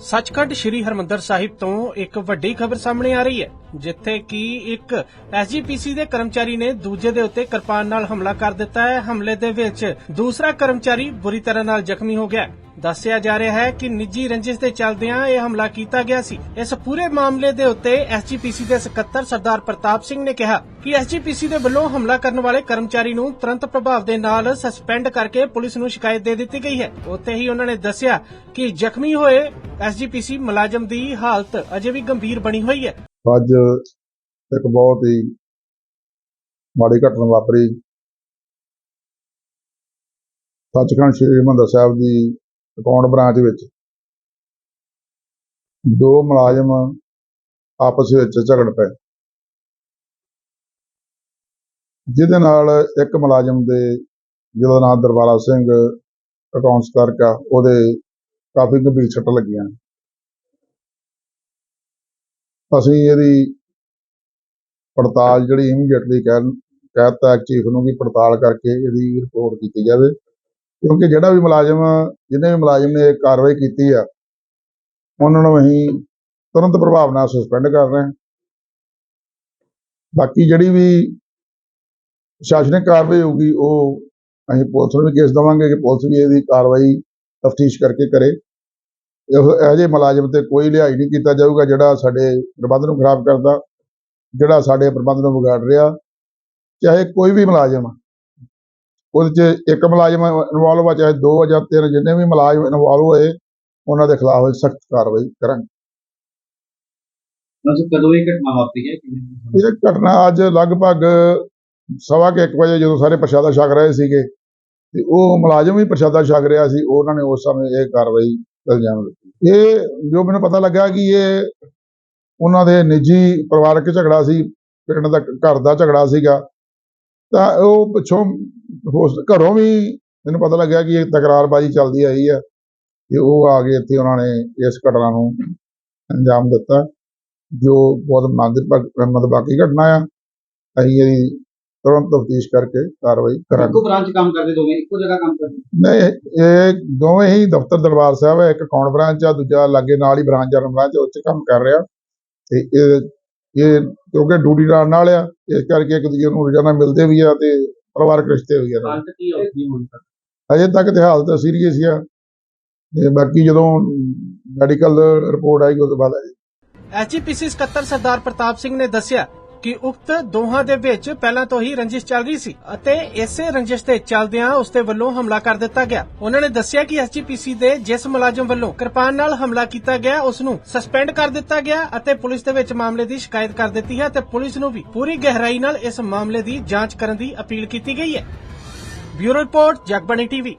ਸੱਚਖੰਡ ਸ੍ਰੀ ਹਰਮੰਦਰ ਸਾਹਿਬ ਤੋਂ ਇੱਕ ਵੱਡੀ ਖਬਰ ਸਾਹਮਣੇ ਆ ਰਹੀ ਹੈ, ਜਿੱਥੇ ਕਿ ਇੱਕ ਐਸਜੀਪੀਸੀ ਦੇ ਕਰਮਚਾਰੀ ਨੇ ਦੂਜੇ ਦੇ ਉੱਤੇ ਕਿਰਪਾਨ ਨਾਲ ਹਮਲਾ ਕਰ ਦਿੱਤਾ ਹੈ। ਹਮਲੇ ਦੇ ਵਿੱਚ ਦੂਸਰਾ ਕਰਮਚਾਰੀ ਬੁਰੀ ਤਰ੍ਹਾਂ ਨਾਲ ਜ਼ਖਮੀ ਹੋ ਗਿਆ ਦੱਸਿਆ ਜਾ ਰਿਹਾ ਹੈ ਕਿ ਨਿੱਜੀ ਰੰਜਿਸ਼ ਦੇ ਚੱਲਦਿਆਂ ਇਹ ਹਮਲਾ ਕੀਤਾ ਗਿਆ ਸੀ। ਇਸ ਪੂਰੇ ਮਾਮਲੇ ਦੇ ਉੱਤੇ ਐਸਜੀਪੀਸੀ ਦੇ ਸਕੱਤਰ ਸਰਦਾਰ ਪ੍ਰਤਾਪ ਸਿੰਘ ਨੇ ਕਿਹਾ ਕਿ ਐਸਜੀਪੀਸੀ ਦੇ ਵੱਲੋਂ ਹਮਲਾ ਕਰਨ ਵਾਲੇ ਕਰਮਚਾਰੀ ਨੂੰ ਤੁਰੰਤ ਪ੍ਰਭਾਵ ਦੇ ਨਾਲ ਸਸਪੈਂਡ ਕਰਕੇ ਪੁਲਿਸ ਨੂੰ ਸ਼ਿਕਾਇਤ ਦੇ ਦਿੱਤੀ ਗਈ ਹੈ। ਉੱਥੇ ਹੀ ਉਹਨਾਂ ਨੇ ਦੱਸਿਆ ਕਿ ਜ਼ਖਮੀ ਹੋਏ ਐਸਜੀਪੀਸੀ ਮੁਲਾਜ਼ਮ ਦੀ ਹਾਲਤ ਅਜੇ ਵੀ ਗੰਭੀਰ ਬਣੀ ਹੋਈ ਹੈ। ਅੱਜ ਇੱਕ ਬਹੁਤ ਹੀ ਮਾੜੀ ਘਟਨਾ ਵਾਪਰੀ। ਸੱਚਖੰਡ ਸ੍ਰੀ ਹਰਿਮੰਦਰ ਸਾਹਿਬ ਦੀ ਅਕਾਊਂਟ ਬ੍ਰਾਂਚ ਵਿੱਚ। ਦੋ ਮੁਲਾਜ਼ਮ ਆਪਸ ਵਿੱਚ ਝਗੜ ਪਏ। ਜਿਹਦੇ ਨਾਲ ਇੱਕ ਮੁਲਾਜ਼ਮ ਦੇ ਜਿਹਦਾ ਨਾਮ ਦਰਬਾਰਾ ਸਿੰਘ ਅਕਾਊਂਟਸ ਕਰਕੇ ਉਹਦੇ ਕਾਫੀ ਗੰਭੀਰ ਸੱਟ ਲੱਗੀਆਂ। ਅਸੀਂ ਇਹਦੀ ਪੜਤਾਲ ਜਿਹੜੀ ਇਮੀਡੀਏਟਲੀ ਕਹਿ ਕਹਿਤਾ ਚੀਫ ਨੂੰ ਕਿ ਪੜਤਾਲ ਕਰਕੇ ਇਹਦੀ ਰਿਪੋਰਟ ਕੀਤੀ ਜਾਵੇ। ਕਿਉਂਕਿ ਜਿਹੜਾ ਵੀ ਮੁਲਾਜ਼ਮ, ਜਿਹਨੇ ਵੀ ਮੁਲਾਜ਼ਮ ਨੇ ਇਹ ਕਾਰਵਾਈ ਕੀਤੀ ਆ, ਉਹਨਾਂ ਨੂੰ ਅਸੀਂ ਤੁਰੰਤ ਪ੍ਰਭਾਵ ਨਾਲ ਸਸਪੈਂਡ ਕਰ ਰਹੇ ਹਾਂ। ਬਾਕੀ ਜਿਹੜੀ ਵੀ ਸ਼ਾਸਨਿਕ ਕਾਰਵਾਈ ਹੋਊਗੀ, ਉਹ ਅਸੀਂ ਪੁਲਿਸ ਨੂੰ ਵੀ ਕੇਸ ਦੇਵਾਂਗੇ ਕਿ ਪੁਲਿਸ ਵੀ ਇਹਦੀ ਕਾਰਵਾਈ ਤਫਤੀਸ਼ ਕਰਕੇ ਕਰੇ। ਇਹੋ ਜਿਹੇ ਮੁਲਾਜ਼ਮ ਤੇ ਕੋਈ ਲਿਹਾਜ਼ ਨਹੀਂ ਕੀਤਾ ਜਾਊਗਾ ਜਿਹੜਾ ਸਾਡੇ ਪ੍ਰਬੰਧ ਨੂੰ ਖਰਾਬ ਕਰਦਾ, ਜਿਹੜਾ ਸਾਡੇ ਪ੍ਰਬੰਧ ਨੂੰ ਵਿਗਾੜ ਰਿਹਾ। ਚਾਹੇ ਕੋਈ ਵੀ ਮੁਲਾਜ਼ਮ ਉਹਦੇ 'ਚ ਇੱਕ ਮੁਲਾਜ਼ਮ ਇਨਵੋਲਵ ਆ ਚਾਹੇ ਦੋ ਜਾਂ ਤਿੰਨ ਜਿੰਨੇ ਵੀ ਮੁਲਾਜ਼ਮ ਇਨਵੋਲਵ ਹੋਏ ਉਹਨਾਂ ਦੇ ਖਿਲਾਫ ਸਖਤ ਕਾਰਵਾਈ ਕਰਾਂਗੇ। ਕਦੋਂ ਇਹ ਘਟਨਾ ਵਾਪਰੀ ਹੈ? ਕਿਵੇਂ ਇਹ ਘਟਨਾ ਅੱਜ ਲਗਭਗ ਸਵਾ ਕੁ ਇੱਕ ਵਜੇ ਜਦੋਂ ਸਾਰੇ ਪ੍ਰਸ਼ਾਦਾ ਛਕ ਰਹੇ ਸੀਗੇ ਤੇ ਉਹ ਮੁਲਾਜ਼ਮ ਵੀ ਪ੍ਰਸ਼ਾਦਾ ਛਕ ਰਿਹਾ ਸੀ ਉਹਨਾਂ ਨੇ ਉਸ ਸਮੇਂ ਇਹ ਕਾਰਵਾਈ ਇਲਜ਼ਾਮ ਦਿੱਤੀ। ਇਹ ਜੋ ਮੈਨੂੰ ਪਤਾ ਲੱਗਾ ਕਿ ਇਹ ਉਹਨਾਂ ਦੇ ਨਿੱਜੀ ਪਰਿਵਾਰਕ ਝਗੜਾ ਸੀ ਪਿੰਡ ਦਾ ਘਰ ਦਾ ਝਗੜਾ ਸੀਗਾ ਤਾਂ ਉਹ ਪਿੱਛੋਂ ਹੋਸ- ਘਰੋਂ ਵੀ ਮੈਨੂੰ ਪਤਾ ਲੱਗਿਆ ਕਿ ਇਹ ਤਕਰਾਰਬਾਜ਼ੀ ਚੱਲਦੀ ਆਈ ਹੈ ਤੇ ਉਹ ਆ ਕੇ ਇੱਥੇ ਉਹਨਾਂ ਨੇ ਇਸ ਘਟਨਾ ਨੂੰ ਅੰਜਾਮ ਦਿੱਤਾ ਜੋ ਬਹੁਤ ਮੰਦ ਬਾਕੀ ਘਟਨਾ ਆ। ਅਸੀਂ ਇਹਦੀ ਤੁਰੰਤ ਤਫਤੀਸ਼ ਕਰਕੇ ਕਾਰਵਾਈ ਕਰਾਂਗੇ। ਇੱਕੋ ਬ੍ਰਾਂਚ ਕੰਮ ਕਰਦੇ ਦੋਵੇਂ ਇੱਕੋ ਜਗ੍ਹਾ ਕੰਮ ਕਰਦੇ? ਨਹੀਂ ਇਹ ਦੋਵੇਂ ਹੀ ਦਫ਼ਤਰ ਦਰਬਾਰ ਸਾਹਿਬ ਹੈ ਇੱਕ ਅਕਾਊਂਟ ਬ੍ਰਾਂਚ ਆ ਦੂਜਾ ਲਾਗੇ ਨਾਲ ਹੀ ਬ੍ਰਾਂਚ ਜਨਰਲ ਬ੍ਰਾਂਚ ਉਹ 'ਚ ਕੰਮ ਕਰ ਰਿਹਾ। ਤੇ ਇਹ ਇਹ ਕਿਉਂਕਿ ਡਿਊਟੀ ਨਾਲ ਨਾਲ ਆ ਇਸ ਕਰਕੇ ਇੱਕ ਦੂਜੇ ਨੂੰ ਰੋਜ਼ਾਨਾ ਮਿਲਦੇ ਵੀ ਆ ਤੇ ਪਰਿਵਾਰਕ ਰਿਸ਼ਤੇ ਵੀ ਆ ਹਾਲਤ ਕੀ ਹੋਈ ਹੁਣ ਤੱਕ? ਅਜੇ ਤੱਕ ਤੇ ਹਾਲਤ ਸੀਰੀਅਸ ਆ। ਤੇ ਬਾਕੀ ਜਦੋਂ ਮੈਡੀਕਲ ਰਿਪੋਰਟ ਆਏਗੀ ਉਹ ਤੋਂ ਬਾਅਦ ਐਸਜੀਪੀਸੀ ਸਕੱਤਰ ਸਰਦਾਰ ਪ੍ਰਤਾਪ ਸਿੰਘ ਨੇ ਦੱਸਿਆ ਕਿ ਉਕਤ ਦੋਹਾਂ ਦੇ ਵਿੱਚ ਪਹਿਲਾਂ ਤੋਂ ਹੀ ਰੰਜਿਸ਼ ਚੱਲ ਰਹੀ ਸੀ ਅਤੇ ਇਸੇ ਰੰਜਿਸ਼ ਦੇ ਚੱਲਦਿਆਂ ਉਸ ਦੇ ਵੱਲੋਂ ਹਮਲਾ ਕਰ ਦਿੱਤਾ ਗਿਆ। ਉਹਨਾਂ ਨੇ ਦੱਸਿਆ ਕਿ ਐਸਜੀਪੀਸੀ ਦੇ ਜਿਸ ਮੁਲਾਜ਼ਮ ਵੱਲੋਂ ਕਿਰਪਾਨ ਨਾਲ ਹਮਲਾ ਕੀਤਾ ਗਿਆ, ਉਸ ਨੂੰ ਸਸਪੈਂਡ ਕਰ ਦਿੱਤਾ ਗਿਆ ਅਤੇ ਪੁਲਿਸ ਦੇ ਵਿੱਚ ਮਾਮਲੇ ਦੀ ਸ਼ਿਕਾਇਤ ਕਰ ਦਿੱਤੀ ਹੈ ਤੇ ਪੁਲਿਸ ਨੂੰ ਵੀ ਪੂਰੀ ਗਹਿਰਾਈ ਨਾਲ ਇਸ ਮਾਮਲੇ ਦੀ ਜਾਂਚ ਕਰਨ ਦੀ ਅਪੀਲ ਕੀਤੀ ਗਈ ਹੈ। Bureau report, Jagbani TV.